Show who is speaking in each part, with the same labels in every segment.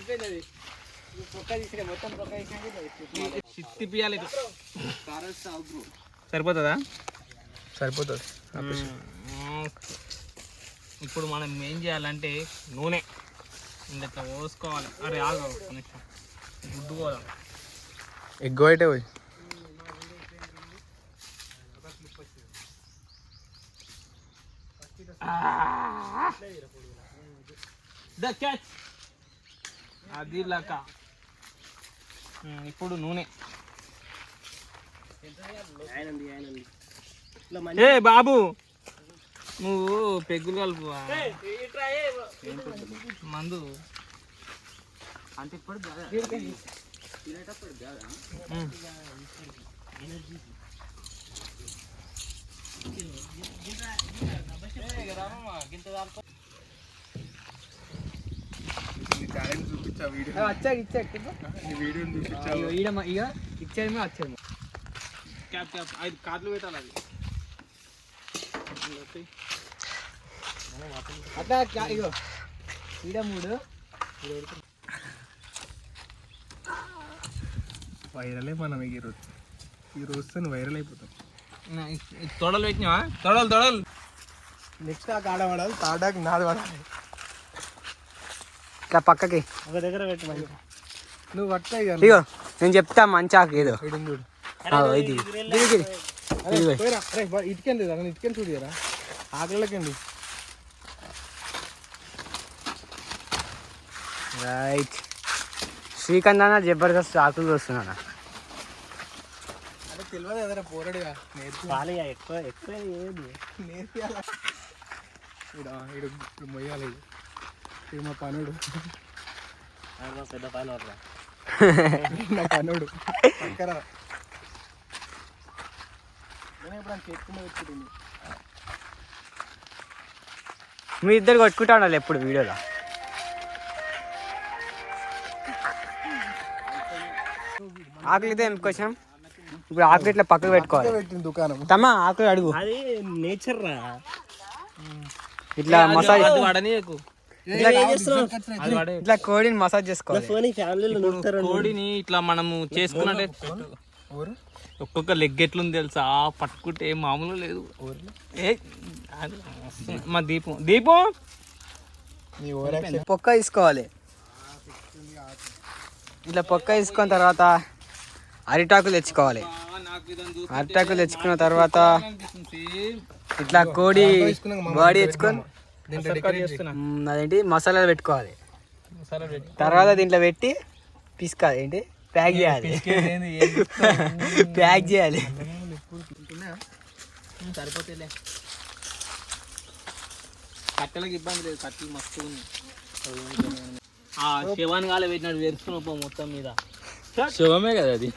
Speaker 1: అయిపోయింది
Speaker 2: చిత్తి పియాలి సరిపోతుందా.
Speaker 3: సరిపోతుంది.
Speaker 2: ఇప్పుడు మనం ఏం చేయాలంటే నూనె ఇంత పోసుకోవాలి. అరే ఆగు నిమిషం. గుడ్డు పోదాం.
Speaker 3: ఎగ్ అయితే పోయి.
Speaker 2: The catch. అది లక ఇప్పుడు నూనె. ఏ బాబు నువ్వు పెగ్గులు కలుపు మందు. అంటే ఇప్పుడు
Speaker 3: టాలెంట్ చూపించా వీడియో.
Speaker 1: వచ్చాక ఇచ్చాక
Speaker 3: ఈ వీడియోని చూపించా.
Speaker 1: ఈడ ఇక ఇచ్చేది వచ్చేది.
Speaker 2: క్యాప్ క్యాప్ ఐదు కార్డులు పెట్టాలి అది.
Speaker 1: అట్లా క్యా- ఇగో ఈడ మూడు.
Speaker 3: వైరలే మనం ఈ రోజు. ఈ రోజుతో వైరల్ అయిపోతాం
Speaker 2: తొడలు పెట్టినావా? తొడలు తొడలు.
Speaker 3: నెక్స్ట్ ఆ కాడ పడాలి తాడాకి నాది పడాలి.
Speaker 1: ఇట్లా పక్కకి.
Speaker 3: ఒక దగ్గర పెట్టి నువ్వు పట్టాయి
Speaker 1: ఇగో నేను చెప్తా మంచాకు ఏదో.
Speaker 3: చూడు
Speaker 1: ఆ, ఇది. దీనికి
Speaker 3: అరే పోయిరా. అరే బా- ఇటుకెళ్ళి అక్కడ ఇటుకెళ్ళి చూడు కదా ఆకలికండి
Speaker 1: రైట్. శ్రీకాంత్ అన్న జబర్దస్త్ ఆకులు వస్తున్నాను
Speaker 3: అంటే తెలియదు కదరా పోరడుగా. నేర్పి.
Speaker 1: ఎక్కువ ఎక్కువ
Speaker 3: నేర్పియాల? ఇడా ఇడు ఇప్పుడు మొయ్యాలి. మా పనుడు.
Speaker 1: పెద్ద పని
Speaker 3: నా పనుడు. పక్కరా.
Speaker 1: మీ ఇద్దరు కొట్టుకుంటా ఉండాలి ఎప్పుడు వీడియోలో? ఆకులు అయితే ఎందుకొచ్చాం ఇప్పుడు ఆకులు ఇట్లా పక్కకు పెట్టుకోవాలి.
Speaker 3: పెట్టింది దుకాణం.
Speaker 1: తమ్మ ఆకులు అడుగు.
Speaker 4: అది నేచర్ రా
Speaker 1: ఇట్లా మసాజ్ ఇట్లా కోడిని మసాజ్ చేసుకోవాలి.
Speaker 4: ఫోన్ ఫ్యామిలీలో నొక్కుతారు
Speaker 2: కోడిని ఇట్లా మనము చేసుకున్నట్టే ఒక్కొక్క లెగ్ ఎట్లుంది తెలుసా? పట్టుకుంటే మామూలు లేదు. ఏ. మా దీపం. దీపం?
Speaker 1: పొక్క తీసుకోవాలి. ఇట్లా పొక్క తీసుకున్న తర్వాత అరిటాకులు తెచ్చుకోవాలి. అరిటాకులు తెచ్చుకున్న తర్వాత ఇట్లా కోడి బాడీ తెచ్చుకొని అదేంటి? మసాలాలు పెట్టుకోవాలి. తర్వాత దీంట్లో పెట్టి పిసుకాలి ఏంటి? ప్యాక్ చేయాలి. ప్యాక్ చేయాలి.
Speaker 2: సరిపోతేలే కట్టెలకు ఇబ్బంది లేదు కట్టెలు మస్తు శివాని గాలి పెట్టినట్టు వేరుకున్నావు పో మొత్తం మీద. శివమే కదా అది.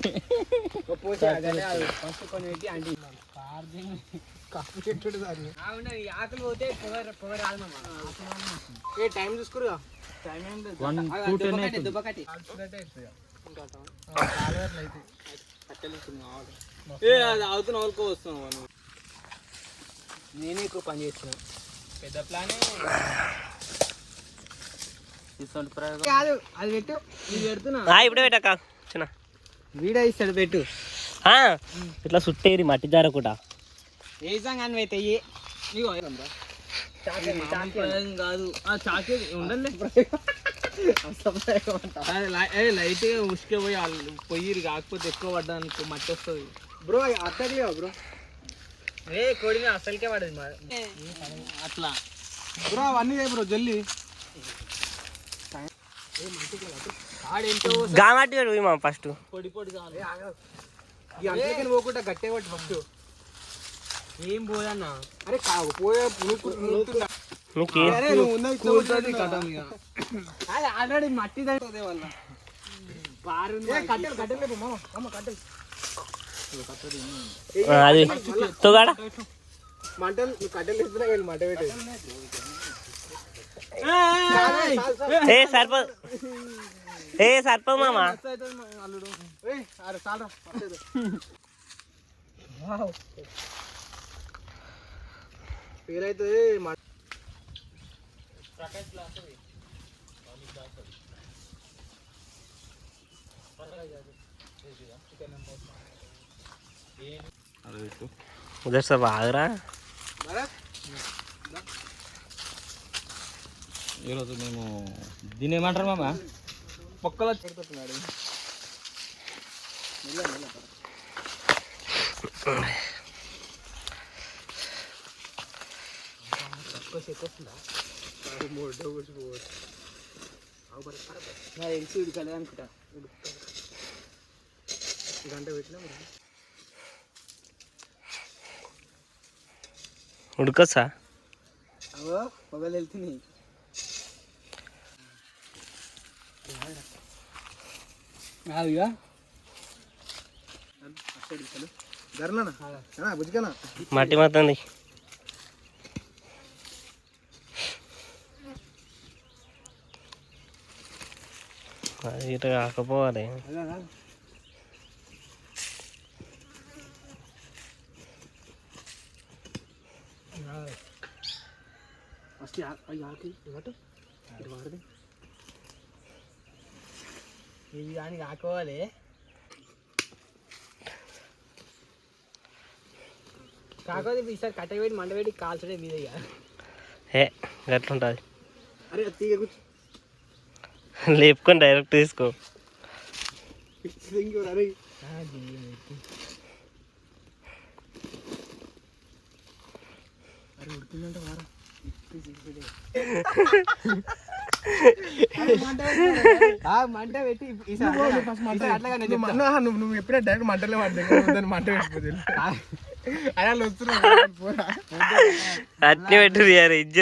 Speaker 3: ఏ టైం చూసుకురుగా?
Speaker 2: టూ టెన్ ఏ అది అవుతున్న వాళ్ళకో వస్తున్నావు
Speaker 1: నేనే ఎక్కువ పని చేస్తున్నా.
Speaker 2: పెద్ద ప్లానే.
Speaker 1: కాదు అది పెట్టు. ఇది పెడుతున్నా.
Speaker 4: ఇప్పుడే పెట్టక చిన్న.
Speaker 1: వీడియో ఇస్తాడు పెట్టు.
Speaker 4: ఆ, ఇట్లా సుట్టేరి మట్టి జారకుండా.
Speaker 1: ఏ
Speaker 2: ఇగో మామూలు ప్రయోగం కాదు. ఆ చాకే ఉండండి. లైట్గా ఉసుకే పోయి వాళ్ళు పొయ్యి కాకపోతే ఎక్కువ పడ్డా అనుకో మట్టి వస్తుంది.
Speaker 3: బ్రో అత్తది బ్రో.
Speaker 1: ఏ కోడిని అసలుకే పడదు మా
Speaker 2: అట్లా.
Speaker 3: బ్రో అవన్నీ చేయి బ్రో జల్లి.
Speaker 4: గా మట్టి పెడు మా ఫస్ట్.
Speaker 2: పొడి పొడి
Speaker 3: అంతలకి పోకుండా గట్టే పట్టి ఫస్ట్.
Speaker 1: ఏం పోదన్నా?
Speaker 3: అరే కావు పోయే
Speaker 1: అది ఆల్రెడీ మట్టి దండే
Speaker 3: వల్ల కట్టెలు కట్టెలు లేపు మామ కట్టెలు.
Speaker 4: అది. తొగాడ?
Speaker 3: మంటలు నువ్వు కట్టెలు ఇస్తున్నా వెళ్ళి మంట పెట్టేది.
Speaker 4: ఏ సరిపో ఏ సరిపో మామ.
Speaker 3: ఏయ్ అరే పేరైతే మంట
Speaker 4: ఉదర్ సార్ ఆగరా
Speaker 2: ఈరోజు మేము దీని ఏమంటారు మామ
Speaker 3: పొక్కలో చెడుతున్నాడు
Speaker 1: తెలిసి ఉడకలేదు అనుకుంటా గంట పెట్టినా మరి.
Speaker 4: ఉడకొచ్చా
Speaker 1: అవో పొగలు వెళ్తున్నాయి అవిగా
Speaker 4: మట్టి మొత్తం ఇటు కాకపోవాలి
Speaker 1: ఫస్ట్ అవి ఆకి ఇవ్వటు ఇటు వాడది ఇవి కానీ కాకోవాలి కాకపోతే ఈసారి కట్ట పెట్టి మంట పెట్టి కాల్చడే మీద ఇక
Speaker 4: ఏ గట్లుంటుంది
Speaker 3: అరే తీగ కూర్చో
Speaker 4: లేపుకొని డైరెక్ట్ తీసుకో
Speaker 1: మంట పెట్టి.
Speaker 3: నువ్వు నువ్వు ఎప్పుడే డైరెక్ట్ మంటలే పడ్డా మంట పెట్టిపోతే అలా వస్తున్నావు
Speaker 4: అట్నే పెట్టు ఇజ్జ